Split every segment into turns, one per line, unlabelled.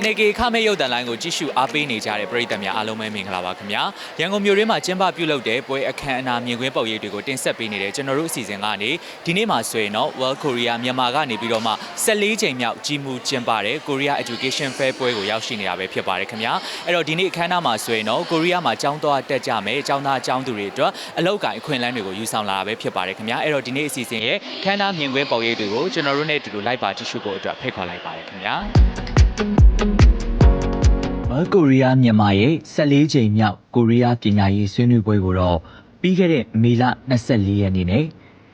Channel K ခမဲရုပ်တန်လိုင်းကိုကြည့်ရှုအားပေးနေကြတဲ့ပရိသတ်များအားလုံးပဲမင်္ဂလာပါခင်ဗျာရန်ကုန်မြို့ရင်းမှာကျင်းပပြုလုပ်တဲ့ပွဲအခမ်းအနားမြင်ကွင်းပုံရိပ်တွေကိုတင်ဆက်ပေးနေတဲ့ကျွန်တော်တို့အစီအစဉ်ကနေဒီနေ့မှာဆိုရင်တော့ World Korea မြန်မာကနေပြီးတော့မှ14ချိန်မြောက်ကြီးမှုကျင်းပတဲ့ Korea Education Fair ပွဲကိုရောက်ရှိနေတာပဲဖြစ်ပါတယ်ခင်ဗျာအဲ့တော့ဒီနေ့အခမ်းအနားမှာဆိုရင်တော့ကိုရီးယားမှာကျောင်းသွားတက်ကြမယ်ကျောင်းသားကျောင်းသူတွေအတွက်အလောက်ကိုင်အခွင့်အလမ်းတွေကိုယူဆောင်လာတာပဲဖြစ်ပါတယ်ခင်ဗျာအဲ့တော့ဒီနေ့အစီအစဉ်ရဲ့ခမ်းနားမြင်ကွင်းပုံရိပ်တွေကိုကျွန်တော်တို့နဲ့အတူတူလိုက်ပါကြည့်ရှုဖို့အတွက်ဖိတ်ခေါ်လိုက်ပါတယ်ခင်ဗျာ
မကို ရီးယားမြန်မာရဲ့14ကြိမ်မြောက်ကိုရီးယားပညာရေးဆွေးနွေးပွဲကိုတော့ပြီးခဲ့တဲ့မေလ24ရက်နေ့နဲ့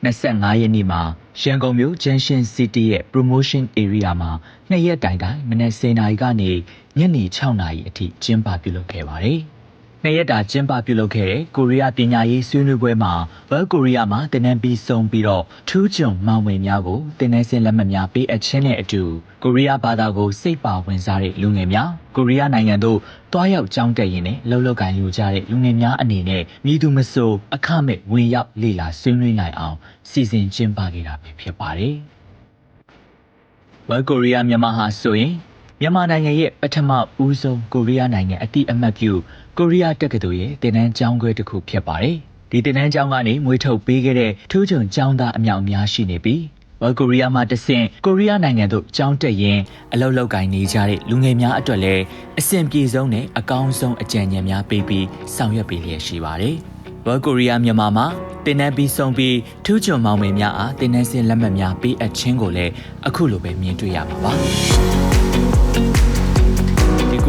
25ရက်နေ့မှာရန်ကုန်မြို့ Junction City ရဲ့ Promotion Area မှာနှစ်ရက်တိုင်တိုင်မနက်10:00နာရီကနေညနေ6:00နာရီအထိကျင်းပပြုလုပ်ခဲ့ပါတယ်။ နှစ်ရက်တာကျင်းပပြုလုပ်ခဲ့တဲ့ကိုရီးယားပညာရေးဆွေးနွေးပွဲမှာဘယ်ကိုရီးယားမှာတင်နန်းပြီးဆုံးပြီးတော့ထူးချွန်မောင်ဝင်များကိုတင်နန်းစင်လက်မှတ်များပေးအပ်ခြင်းနဲ့အတူကိုရီးယားဘာသာကိုစိတ်ပါဝင်စားတဲ့လူငယ်များကိုရီးယားနိုင်ငံသို့တွားရောက်ကြောင်းတက်ရင်းနဲ့လှုပ်လှုပ်ကိုင်လူကြတဲ့လူငယ်များအနေနဲ့မြည်သူမဆိုအခမဲ့ဝင်ရောက်လေ့လာဆွေးနွေးနိုင်အောင်စီစဉ်ကျင်းပခဲ့တာပဲဖြစ်ပါတယ်။ဝက်ကိုရီးယားမြန်မာဟာဆိုရင်မြန်မာနိုင်ငံရဲ့ပထမဦးဆုံးကိုရီးယားနိုင်ငံအတိအမှတ်ပြု ကိုရီးယားတက္ကသိုလ်ရဲ့တင်နန်းကျောင်းခွဲတစ်ခုဖြစ်ပါတယ်။ဒီတင်နန်းကျောင်းကနေမွေးထုတ်ပေးခဲ့တဲ့ထူးချွန်ကျောင်းသားအမြောက်အများရှိနေပြီးဝက်ကိုရီးယားမှာတဆင့်ကိုရီးယားနိုင်ငံသို့ကျောင်းတက်ရင်းအလုပ်လုပ်ကိုင်နေကြတဲ့လူငယ်များအတွက်လည်းအဆင်ပြေဆုံးနဲ့အကောင်းဆုံးအကြံဉာဏ်များပေးပြီးဆောင်ရွက်ပေးလျက်ရှိပါတယ်။ဘော်ကိုရီးယားမြန်မာမှာတင်နန်းပြီးဆုံးပြီးထူးချွန်မောင်မယ်များအားတင်နန်းစင်လက်မှတ်များပေးအပ်ခြင်းကိုလည်းအခုလိုပဲမြင်တွေ့ရမှာပါဒီ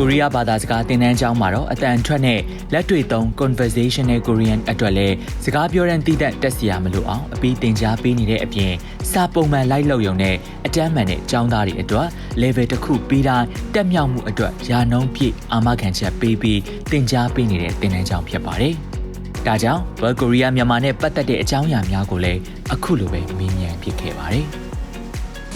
ကိုရီးယားဘာသာစကားတင်နန်းကျောင်းမှာတော့အတန်ထွက်နဲ့လက်တွေ့သုံး conversational Korean အတွက်လည်းစကားပြောတဲ့တည်တဲ့တက်စရာမလိုအောင်အပြီးတင် जा ပေးနေတဲ့အပြင်စာပုံမှန်လိုက်လုပ်ရုံနဲ့အတန်းမှန်တဲ့ကျောင်းသားတွေအတွက် level တစ်ခုပြီးတိုင်းတက်မြောက်မှုအတွက်ယာနှုံးပြည့်အာမခံချက်ပေးပြီးတင် जा ပေးနေတဲ့တင်နန်းကျောင်းဖြစ်ပါတယ်။ဒါကြောင့်ဘယ်ကိုရီးယားမြန်မာနဲ့ပတ်သက်တဲ့အကြောင်းအရာများကိုလည်းအခုလိုပဲမေးမြန်းဖြစ်ခဲ့ပါတယ်။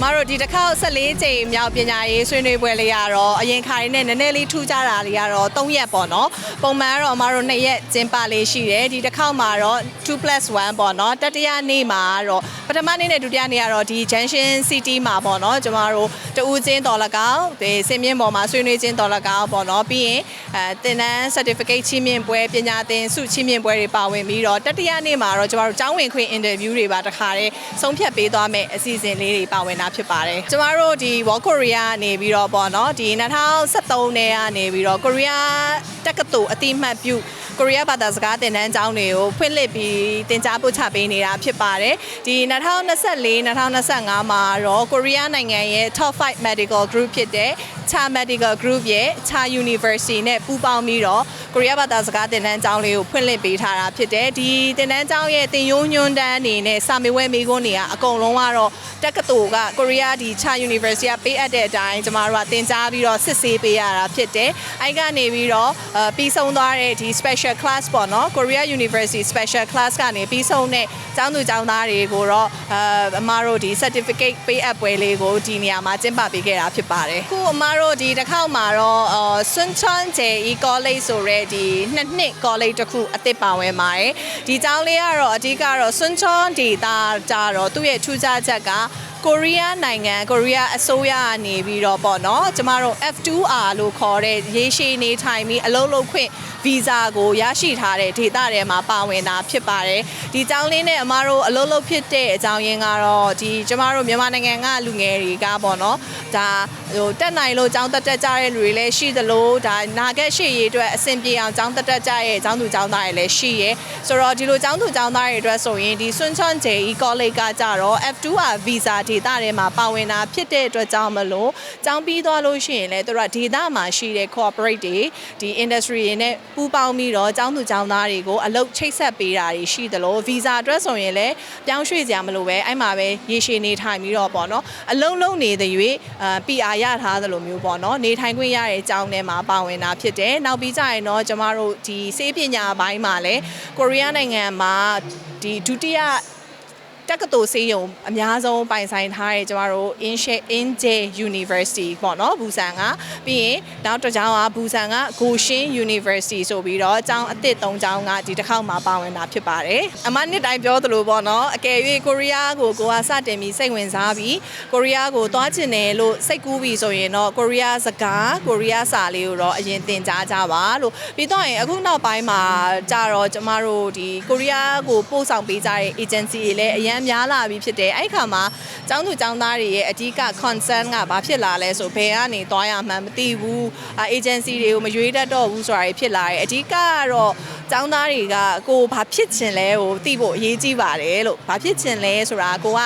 မတို့ဒီတစ်ခေါက်14ကြိမ်မြောက်ပညာရေးဆွေးနွေးပွဲလေးရတော့အရင်ခါရင်းနဲ့နည်းနည်းလေးထူးခြားတာလေးကတော့3ရက်ပေါ့နော်ပုံမှန်ကတော့မတို့2ရက်ကျင်းပလေးရှိတယ်ဒီတစ်ခေါက်မှာတော့ 2+1 ပေါ့နော်တတိယနေ့မှာတော့ပထမနေ့နဲ့ဒုတိယနေ့ကတော့ဒီ Junction City မှာပေါ့နော်ကျမတို့တူးချင်းတော်လကောက်ဒီစင်မြင့်ပေါ်မှာဆွေးနွေးချင်းတော်လကောက်ပေါ့နော်ပြီးရင်အဲတင်တန်း certificate ချင်းမြင့်ပွဲပညာသင်ဆုချင်းမြင့်ပွဲတွေပါဝင်ပြီးတော့တတိယနေ့မှာတော့ကျမတို့ကျောင်းဝင်ခွင့် interview တွေပါတခါတည်းဆုံးဖြတ်ပေးသွားမယ်အစီအစဉ်လေးတွေပါဝင်တာဖြစ်ပါတယ်ကျမတို့ဒီ World Korea ကနေပြီးတော့ပေါ့နော်ဒီ2013နဲ့ကနေပြီးတော့ Korea တက္ကသိုလ်အတိအမှတ်ပြုကိုရီးယားဘာသာစကားသင်တန်းကျောင်းတွေကိုဖွင့်လှစ်ပြီးသင်ကြားပို့ချပေးနေတာဖြစ်ပါတယ်ဒီ2024 2025မှာတော့ကိုရီးယားနိုင်ငံရဲ့ Top 5 Medical Group ဖြစ်တဲ့ Cha Medical Group ရဲ့ Cha University နဲ့ပူးပေါင်းပြီးတော့ ကိုရီးယားဘာသာစကားသင်တန်းကျောင်းလေးကိုဖွင့်လှစ်ပေးထားတာဖြစ်တယ်ဒီသင်တန်းကျောင်းရဲ့သင်ရိုးညွှန်းတန်းအနေနဲ့စာမေးပွဲမေးခွန်းတွေကအကုန်လုံးကတော့တက္ကသိုလ်ကကိုရီးယားဒီ Cha University ကပေးအပ်တဲ့အတိုင်းကျမတို့ကသင်ကြားပြီးတော့စစ်ဆေးပေးရတာဖြစ်တယ်အဲ့ကနေပြီးတော့အဲပြီးဆုံးသွားတဲ့ဒီ special class ပေါ့နော် Korea University special class ကနေပြီးဆုံးတဲ့ကျောင်းသူကျောင်းသားတွေကိုတော့အဲအမတို့ဒီ certificate ပေးအပ်ပွဲလေးကိုဒီနေရာမှာကျင်းပပေးခဲ့တာဖြစ်ပါတယ်ခုအမတို့ဒီတစ်ခေါက်မှာတော့အဲစွန်ချွန်ဂျေ e college ဆိုရဲဒီနှစ်နှစ် college တစ်ခုအသစ်ပါဝင်ပါတယ်ဒီကျောင်းလေးကတော့အဓိကတော့စွန်ချွန်ဒေတာကြတော့သူ့ရဲ့ထူးခြားချက်က ကိုရီးယားနိုင်ငံကိုရီးယားအစိုးရကနေပြီးတော့ပေါ့နော်ကျမတို့ F2R လို့ခေါ်တဲ့ရေရှည်နေထိုင်ပြီးအလုပ်လုပ်ခွင့်ဗီဇာကိုရရှိထားတဲ့ဒေသထဲမှာပါဝင်တာဖြစ်ပါတယ်ဒီကျောင်းလေးနဲ့အမတို့အလုပ်လုပ်ဖြစ်တဲ့အကြောင်းရင်းကတော့ဒီကျမတို့မြန်မာနိုင်ငံကလူငယ်တွေကပေါ့နော်ဒါဟိုတက်နိုင်လို့ကျောင်းတက်တက်ကြတဲ့လူတွေလည်းရှိသလိုဒါနာဂတ်ရှိရေးအတွက်အဆင်ပြေအောင်ကျောင်းတက်တက်ကြရဲ့ကျောင်းသူကျောင်းသားတွေလည်းရှိရဲဆိုတော့ဒီလိုကျောင်းသူကျောင်းသားတွေအတွက်ဆိုရင်ဒီစွန်းချွန်ဂျေ e college ကကြတော့ F2R visa ဒေသထဲမှာပါဝင်တာဖြစ်တဲ့အတွက်ကြောင့်မလို့ကျောင်းပြီးသွားလို့ရှိရင်လည်းသူတို့ကဒေသမှာရှိတဲ့ corporate တွေဒီ industry တွေနဲ့ပူးပေါင်းပြီးတော့ကျောင်းသူကျောင်းသားတွေကိုအလုပ်ချိတ်ဆက်ပေးတာတွေရှိသလို visa အတွက်ဆိုရင်လည်းပြောင်းရွှေ့ကြမလို့ပဲအဲ့မှာပဲရေရှည်နေထိုင်ပြီးတော့ပေါ့နော်အလုံးလုံးနေတဲ့၍အာ PR ရထားသလိုမျိုးပေါ့နော်နေထိုင်ခွင့်ရတဲ့ကျောင်းထဲမှာပါဝင်တာဖြစ်တယ်နောက်ပြီးကြရင်တော့ကျမတို့ဒီစေးပညာဘိုင်းမှာလည်းကိုရီးယားနိုင်ငံမှာဒီဒုတိယ တက္ကသိုလ်ဆေးရုံအများဆုံးပိုင်ဆိုင်ထားတဲ့ကျမတို့ Inche Inje University ပေါ့နော်ဘူဆန်ကပြီးရင်နောက်တစ်ကျောင်းကဘူဆန်က Goshin University ဆိုပြီးတော့ကျောင်းအသစ်၃ကျောင်းကဒီတစ်ခေါက်မှာပါဝင်တာဖြစ်ပါတယ်အမနှစ်တိုင်းပြောသလိုပေါ့နော်အကယ်၍ကိုရီးယားကိုကိုကစတင်ပြီးစိတ်ဝင်စားပြီးကိုရီးယားကိုသွားချင်တယ်လို့စိတ်ကူးပြီးဆိုရင်တော့ကိုရီးယားစကားကိုရီးယားစာလေးကိုတော့အရင်သင်ကြားကြပါလို့ပြီးတော့ရင်အခုနောက်ပိုင်းမှာကြတော့ကျမတို့ဒီကိုရီးယားကိုပို့ဆောင်ပေးကြတဲ့ agency တွေလည်းအများများလာပြီဖြစ်တယ်အဲ့ခါမှာကျောင်းသူကျောင်းသားတွေရဲ့အဓိက concern ကဘာဖြစ်လာလဲဆိုဘယ်ကနေသွားရမှန်းမသိဘူးအာ agency တွေကိုမရွေးတတ်တော့ဘူးဆိုတာတွေဖြစ်လာတယ်အဓိကကတော့ကျောင်းသားတွေကကိုဘာဖြစ်ချင်လဲကိုသိဖို့အရေးကြီးပါတယ်လို့ဘာဖြစ်ချင်လဲဆိုတာကိုက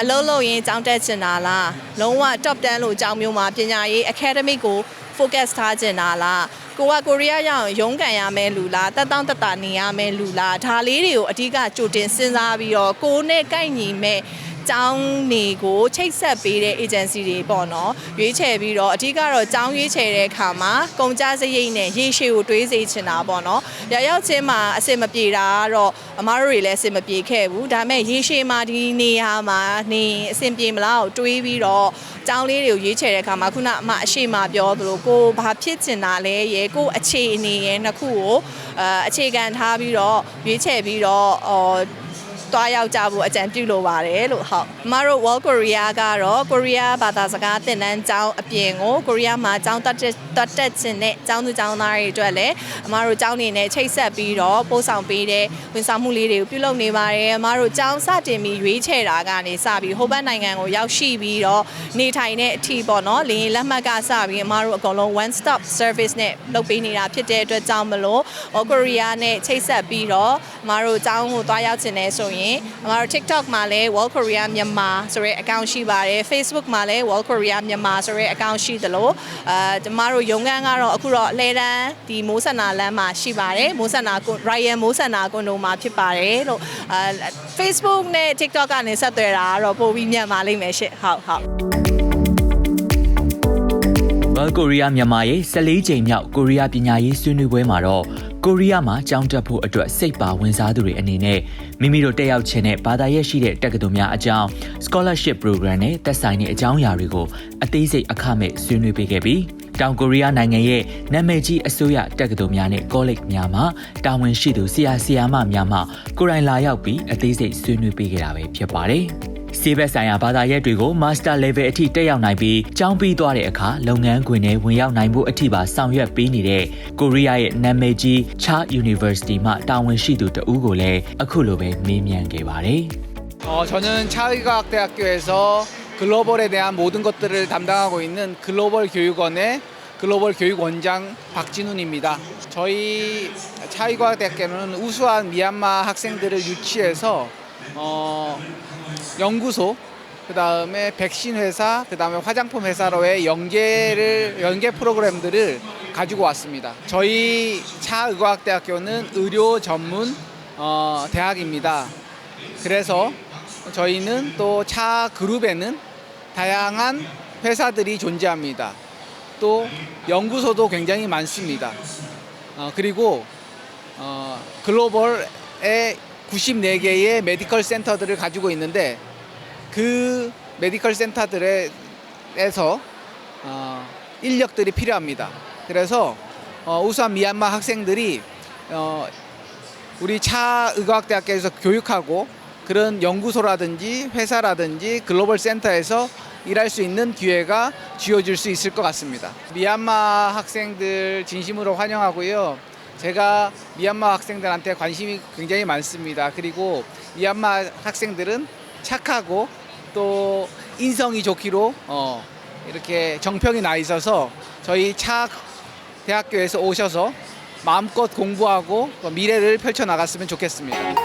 အလုံးလုံးရင်ကျောင်းတက်ချင်တာလားလုံးဝ top 10လို့ကျောင်းမျိုးမှာပညာရေး academic ကို focus ထားချင်တာလားကိုကကိုရီးယားရောက်ရင်ရုန်းကန်ရမယ်လူလားတက်တောင့်တက်တာနေရမယ်လူလားဒါလေးတွေကိုအဓိကကြိုတင်စဉ်းစားပြီးတော့ကိုနဲ့ကိုက်ညီမဲ့ ကျောင်းနေကိုချိတ်ဆက်ပေးတဲ့ agency တွေပေါ့နော်ရွေးချယ်ပြီးတော့အဓိကတော့ကျောင်းရွေးချယ်တဲ့အခါမှာကုန်ကြစရိတ်နဲ့ရေရှည်ကိုတွေးစေချင်တာပေါ့နော်ရရောက်ချင်းမှာအဆင်မပြေတာကတော့အမားတို့တွေလည်းအဆင်မပြေခဲ့ဘူးဒါပေမဲ့ရေရှည်မှာဒီနေရာမှာနေအဆင်ပြေမလားကိုတွေးပြီးတော့ကျောင်းလေးတွေကိုရွေးချယ်တဲ့အခါမှာခုနအမအရှိမပြောသလိုကိုဘာဖြစ်ချင်တာလဲရေကိုအခြေအနေရဲ့နှစ်ခုကိုအဲအခြေခံထားပြီးတော့ရွေးချယ်ပြီးတော့အော် တွားရောက်ကြဖို့အကြံပြုလိုပါတယ်လို့ဟုတ်အမတို့ World Korea ကတော့ကိုရီးယားဘာသာစကားသင်တန်းကျောင်းအပြင်ကိုကိုရီးယားမှာကျောင်းတက်တက်တက်တက်ခြင်းနဲ့ကျောင်းသူကျောင်းသားတွေအတွက်လည်းအမတို့ကျောင်းနေနဲ့ချိတ်ဆက်ပြီးတော့ပို့ဆောင်ပေးတဲ့ဝန်ဆောင်မှုလေးတွေကိုပြုလုပ်နေပါတယ်အမတို့ကျောင်းစတင်ပြီးရွေးချယ်တာကနေစပြီးဟိုဘက်နိုင်ငံကိုရောက်ရှိပြီးတော့နေထိုင်တဲ့အထီပေါ့နော်လင်းလက်မှတ်ကစပြီးအမတို့အကုန်လုံး one stop service နဲ့လုပ်ပေးနေတာဖြစ်တဲ့အတွက်ကြောင့်မလို့ကိုရီးယားနဲ့ချိတ်ဆက်ပြီးတော့အမတို့ကျောင်းကိုတွားရောက်ခြင်းနဲ့ဆိုရင်အမတို့ TikTok မှာလည်း World Korea မြန်မာဆိုတဲ့ account ရှိပါတယ် Facebook မှာလည်း World Korea မြန်မာဆိုတဲ့ account ရှိသလိုအဲကျမတို့ရုံးခန်းကတော့အခုတော့အလဲတန်းဒီမိုးဆန္နာလမ်းမှာရှိပါတယ်မိုးဆန္နာကွန် Ryan မိုးဆန္နာကွန်ဒိုမှာဖြစ်ပါတယ်လို့အဲ Facebook နဲ့ TikTok ကနေဆက်သွယ်တာကတော့ပိုပြီးမြန်ပါလိမ့်မယ်ရှင့်ဟုတ်ဟုတ်
Well Korea မြန်မာရဲ့14ကြိမ်မြောက်ကိုရီးယားပညာရေးဆွေးနွေးပွဲမှာတော့ကိုရီးယားမှာကျောင်းတက်ဖို့အတွက်စိတ်ပါဝင်စားသူတွေအနေနဲ့မိမိတို့တက်ရောက်ခြင်းနဲ့ဘာသာရပ်ရှိတဲ့တက္ကသိုလ်များအကြောင်း scholarship program နဲ့သက်ဆိုင်တဲ့အကြောင်းအရာတွေကိုအသေးစိတ်အခမဲ့ဆွေးနွေးပေးခဲ့ပြီးတောင်ကိုရီးယားနိုင်ငံရဲ့နာမည်ကြီးအစိုးရတက္ကသိုလ်များနဲ့ college များမှာတာဝန်ရှိသူဆရာဆရာမများမှကိုယ်တိုင်လာရောက်ပြီးအသေးစိတ်ဆွေးနွေးပေးခဲ့တာပဲဖြစ်ပါတယ်။ စီးဘက်ဆိုင်ရာဘာသာရပ်တွေကို Master Level အထိတက်ရောက်နိုင်ပြီးကျောင်းပြီးသွားတဲ့အခါလုပ်ငန်းခွင်ထဲဝင်ရောက်နိုင်မှုအထိပါဆောင်ရွက်ပေးနေတဲ့ကိုရီးယားရဲ့နာမည်ကြီး Cha University မှတာဝန်ရှိသူတဦးကိုလည်းအခုလိုပဲမေးမြန်းခဲ့ပါတယ်
어, 저는 차의과학대학교에서 글로벌에 대한 모든 것들을 담당하고 있는 글로벌 교육원의 글로벌 교육원장 박진훈입니다. 저희 차의과학대학교는 우수한 미얀마 학생들을 유치해서 어, 연구소, 그 다음에 백신 회사, 그 다음에 화장품 회사로의 연계를 연계 프로그램들을 가지고 왔습니다. 저희 차의과학대학교는 의료 전문 어, 대학입니다. 그래서 저희는 또 차 그룹에는 다양한 회사들이 존재합니다. 또 연구소도 굉장히 많습니다. 어, 그리고 어, 글로벌의 94개의 메디컬 센터들을 가지고 있는데 그 메디컬 센터들에서 어, 인력들이 필요합니다. 그래서 어, 우수한 미얀마 학생들이 어, 우리 차 의과학대학교에서 교육하고 그런 연구소라든지 회사라든지 글로벌 센터에서 일할 수 있는 기회가 주어질 수 있을 것 같습니다. 미얀마 학생들 진심으로 환영하고요. 제가 미얀마 학생들한테 관심이 굉장히 많습니다. 그리고 미얀마 학생들은 착하고 또 인성이 좋기로 어, 이렇게 정평이 나 있어서 저희 차 대학교에서 오셔서 마음껏 공부하고 또 미래를 펼쳐 나갔으면 좋겠습니다.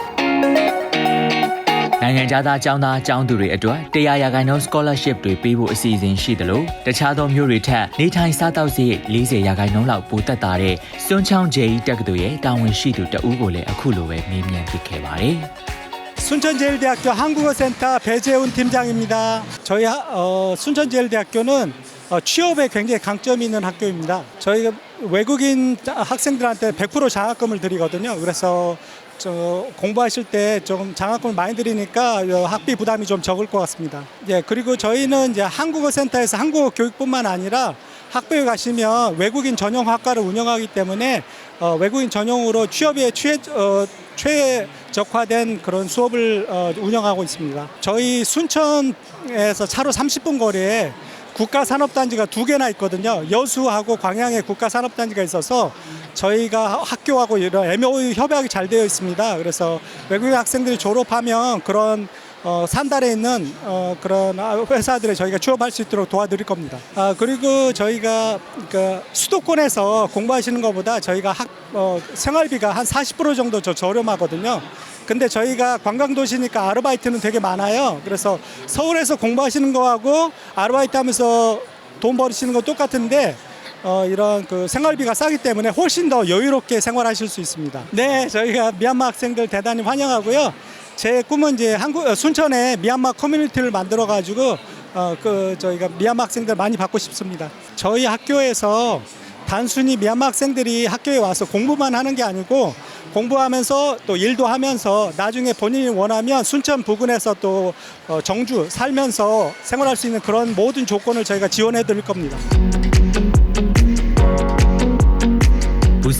နိုင်ငံခြားသားကျောင်းသားကျောင်းသူတွေအတွက်တရားရာခိုင်နှုန်း scholarship တွေပေးဖို့အစီအစဉ်ရှိတယ်လို့တခြားသောမျိုးတွေထက်နေထိုင်စားသောက်စရိတ်40ရာခိုင်နှုန်းလောက်ပိုတက်တာတဲ့စွန်းချောင်းဂျေတက္ကသိုလ်ရဲ့တာဝန်ရှိသူတဦးကိုလည်းအခုလိုပဲမေးမြန်းဖြစ်ခဲ့ပါတယ်။
순천제일대학교 한국어센터 배재훈 팀장입니다. 저희 하- 어, 순천제일대학교는 어, 취업에 굉장히 강점이 있는 학교입니다. 저희가 외국인 자- 학생들한테 100% 장학금을 드리거든요. 그래서 저 공부하실 때좀 장학금을 많이 드리니까 어, 학비 부담이 좀 적을 것 같습니다. 예, 그리고 저희는 이제 한국어 센터에서 한국어 교육뿐만 아니라 학교에 가시면 외국인 전용 학과를 운영하기 때문에 어, 외국인 전용으로 취업에 최, 어, 최적화된 그런 수업을 어, 운영하고 있습니다. 저희 순천에서 차로 30분 거리에 국가산업단지가 두 개나 있거든요. 여수하고 광양에 국가산업단지가 있어서 저희가 학교하고 이런 MOU 협약이 잘 되어 있습니다. 그래서 외국인 학생들이 졸업하면 그런 어, 산달에 있는 어, 그런 회사들에 저희가 취업할 수 있도록 도와드릴 겁니다. 아, 그리고 저희가 그 수도권에서 공부하시는 것보다 저희가 학, 어, 생활비가 한 40% 정도 저 저렴하거든요. 근데 저희가 관광도시니까 아르바이트는 되게 많아요. 그래서 서울에서 공부하시는 거하고 아르바이트 하면서 돈 버시는 거 똑같은데 어, 이런 그 생활비가 싸기 때문에 훨씬 더 여유롭게 생활하실 수 있습니다. 네, 저희가 미얀마 학생들 대단히 환영하고요. 제 꿈은 이제 한국 어, 순천에 미얀마 커뮤니티를 만들어 가지고 어, 그 저희가 미얀마 학생들 많이 받고 싶습니다. 저희 학교에서 단순히 미얀마 학생들이 학교에 와서 공부만 하는 게 아니고 공부하면서 또 일도 하면서 나중에 본인이 원하면 순천 부근에서 또 어, 정주 살면서 생활할 수 있는 그런 모든 조건을 저희가 지원해 드릴 겁니다.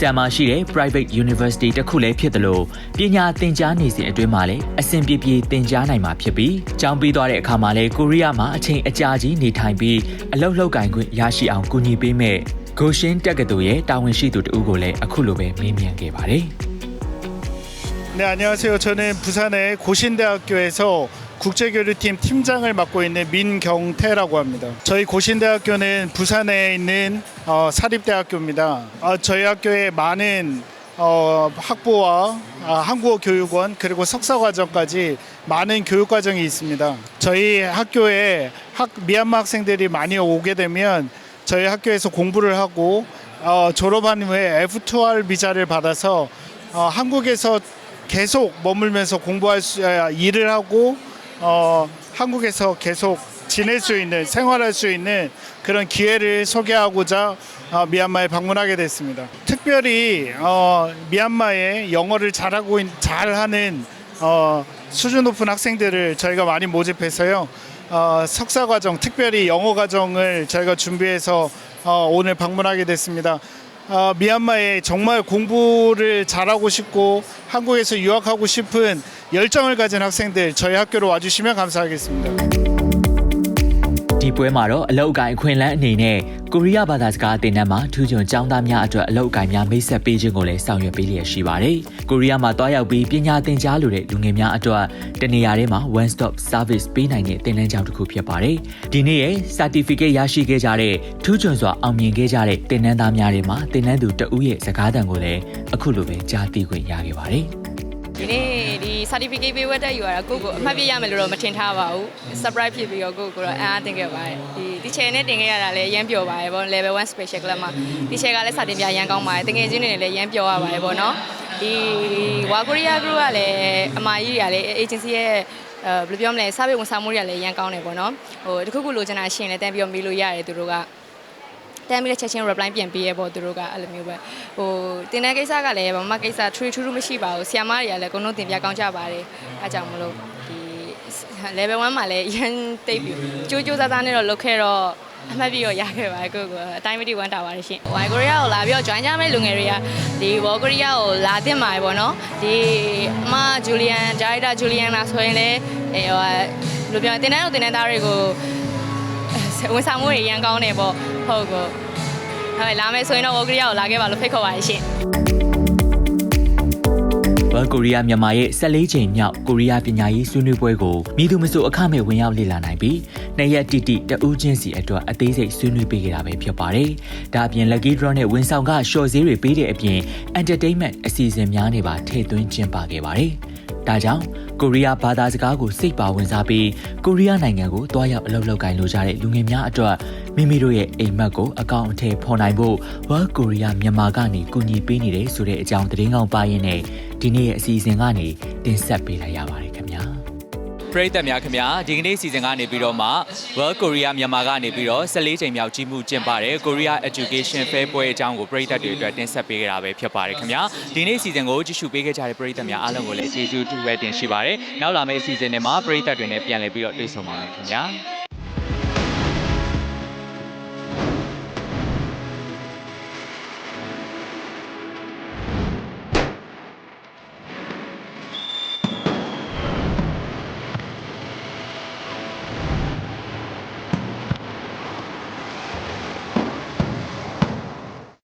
ဘူဆန်မှာရှိတဲ့ private university တစ်ခုလည်းဖြစ်တယ်လို့ပညာသင်ကြားနေစဉ်အတွင်းမှာလည်းအဆင်ပြေပြေသင်ကြားနိုင်မှာဖြစ်ပြီးကျောင်းပြီးသွားတဲ့အခါမှာလည်းကိုရီးယားမှာအချိန်အကြာကြီးနေထိုင်ပြီးအလုပ်လုပ်ကင်ခွင့်ရရှိအောင်ကူညီပေးမဲ့ဂိုရှင်တက္ကသိုလ်ရဲ့တာဝန်ရှိသူတဦးကိုလည်းအခုလိုပဲမေးမြန်းခဲ့ပါတယ်
네, 안녕하세요. 저는 부산의 고신대학교에서 국제교류팀 팀장을 맡고 있는 민경태라고 합니다. 저희 고신대학교는 부산에 있는 어, 사립대학교입니다. 어, 저희 학교에 많은 어, 학부와 아, 한국어 교육원 그리고 석사과정까지 많은 교육과정이 있습니다. 저희 학교에 학, 미얀마 학생들이 많이 오게 되면 저희 학교에서 공부를 하고 어, 졸업한 후에 F2R 비자를 받아서 어, 한국에서 계속 머물면서 공부할 수 아, 일을 하고 어, 한국에서 계속 지낼 수 있는 생활할 수 있는 그런 기회를 소개하고자 어, 미얀마에 방문하게 됐습니다. 특별히 어, 미얀마에 영어를 잘하고 있- 잘하는 어, 수준 높은 학생들을 저희가 많이 모집해서요. 어, 석사 과정, 특별히 영어 과정을 저희가 준비해서 어, 오늘 방문하게 됐습니다. 어, 미얀마에 정말 공부를 잘하고 싶고 한국에서 유학하고 싶은 열정을 가진 학생들 저희 학교로 와주시면 감사하겠습니다.
ဒီပွဲမှာတော့အလောက်အကိုင်အခွင့်အလမ်းအနေနဲ့ကိုရီးယားဘာသာစကားအသင်တန်းမှာထူးချွန်ကျောင်းသားများအတွက်အလောက်အကိုင်များမိတ်ဆက်ပေးခြင်းကိုလည်းဆောင်ရွက်ပေးလျက်ရှိပါတယ်။ကိုရီးယားမှာတွားရောက်ပြီးပညာသင်ကြားလိုတဲ့လူငယ်များအတွက်တနေရာထဲမှာ one stop service ပေးနိုင်တဲ့သင်တန်းကျောင်းတစ်ခုဖြစ်ပါတယ်။ဒီနေ့ရဲ့ certificate ရရှိခဲ့ကြတဲ့ထူးချွန်စွာအောင်မြင်ခဲ့ကြတဲ့သင်တန်းသားများတွေမှာသင်တန်းသူတဦးရဲ့စကားသံကိုလည်းအခုလိုပဲကြားသိခွင့်ရခဲ့ပါတယ်။
ဒီနေ့ဒီ certificate ပေးဝတ်တက်ယူရတာကိုယ့်ကိုအမှတ်ပြရမယ်လို့တော့မထင်ထားပါဘူး surprise ဖြစ်ပြီးတော့ကိုယ့်ကိုယ်တော့အံ့အားသင့်ခဲ့ပါတယ်ဒီဒီ chair နဲ့တင်ခဲ့ရတာလည်းအရမ်းပျော်ပါတယ်ဗော level 1 special club မှာဒီ chair ကလည်းစာတင်ပြရမ်းကောင်းပါတယ်တကယ်ချင်းတွေလည်းရမ်းပျော်ရပါတယ်ဗောနော်ဒီဝါကိုရီးယား group ကလည်းအမကြီးတွေကလည်း agency ရဲ့အဲဘယ်လိုပြောမလဲစာပေဝန်ဆောင်မှုတွေကလည်းရမ်းကောင်းတယ်ဗောနော်ဟိုတခုခုလိုချင်တာရှင်လည်းတန်းပြီးတော့မေးလို့ရတယ်သူတို့က တမ်းပြီးတဲ့ချက်ချင်း reply ပြန်ပေးရပေါ့သူတို့ကအဲ့လိုမျိုးပဲဟိုတင်တဲ့ကိစ္စကလည်းဘာမှကိစ္စထူးထူးထူးမရှိပါဘူးဆီယမတွေကလည်းအကုန်လုံးတင်ပြကောင်းကြပါတယ်အဲကြောင့်မလို့ဒီ level 1မှာလည်းရန်တိတ်ပြီးကြိုးကြိုးစားစားနဲ့တော့လုပ်ခဲ့တော့အမှတ်ပြီးတော့ရခဲ့ပါတယ်ကိုကအတိုင်းမတိဝမ်းတာပါတယ်ရှင်ဝိုင်ကိုရီးယားကိုလာပြီးတော့ join ကြမယ့်လူငယ်တွေကဒီဝေါ်ကိုရီးယားကိုလာတင်ပါတယ်ပေါ့နော်ဒီအမဂျူလီယန်ဒါရိုက်တာဂျူလီယန်လာဆိုရင်လည်းအဲဟိုဘယ်လိုပြောတင်တဲ့တင်တဲ့သားတွေကို ဝန်ဆောင်မှုတွေရန်ကောင်းတယ်ပေါ့ဟုတ်ကောဟုတ်ကဲ့လာမယ်ဆိုရင်တော့ဝေါ်ကရီးယားကိုလာခဲ့ပါလို့ဖိတ်ခေါ်ပါရရှင်
ဝမ်ကိုရီးယားမြန်မာရဲ့14ချိန်မြောက်ကိုရီးယားပညာရေးဆွေးနွေးပွဲကိုမိသူမဆိုအခမဲ့ဝင်ရောက်လေ့လာနိုင်ပြီးနှစ်ရက်တိတိတဦးချင်းစီအတွက်အသေးစိတ်ဆွေးနွေးပေးခဲ့တာပဲဖြစ်ပါတယ်။ဒါအပြင် Lucky Draw နဲ့ဝန်ဆောင်ကရှော့ဈေးတွေပေးတဲ့အပြင် entertainment အစီအစဉ်များနဲ့ပါထည့်သွင်းကျင်းပခဲ့ပါတယ်။ ဒါကြောင့်ကိုရီးယားဘာသာစကားကိုစိတ်ပါဝင်စားပြီးကိုရီးယားနိုင်ငံကိုတွားရောက်အလုပ်လုပ်ကိုင်လိုကြတဲ့လူငယ်များအတွက်မိမိတို့ရဲ့အိမ်မက်ကိုအကောင့်အထည်ဖော်နိုင်ဖို့ဝမ်ကိုရီးယားမြန်မာကနေကူညီပေးနေတယ်ဆိုတဲ့အကြောင်းသတင်းကောင်းပါရင်းနဲ့ဒီနေ့ရဲ့အစီအစဉ်ကနေတင်ဆက်ပေးလိုက်ရပါတယ်ခင်ဗျာ ပရိသတ်များခင်ဗျာဒီကနေ့စီစဉ်ကနေပြီးတော့မှ World Korea မြန်မာကနေပြီးတော့14ချိန်မြောက်ကြီးမှုကျင်းပတဲ့ Korea Education Fair ပွဲအကြောင်းကိုပရိသတ်တွေအတွက်တင်ဆက်ပေးကြတာပဲဖြစ်ပါတယ်ခင်ဗျာဒီနေ့စီစဉ်ကိုကြည့်ရှုပေးခဲ့ကြတဲ့ပရိသတ်များအားလုံးကိုလည်းကျေးဇူးတူပဲတင်ရှိပါတယ်နောက်လာမယ့်စီစဉ်တွေမှာပရိသတ်တွေနဲ့ပြန်လည်ပြီးတော့တွေ့ဆုံပါမယ်ခင်ဗျာ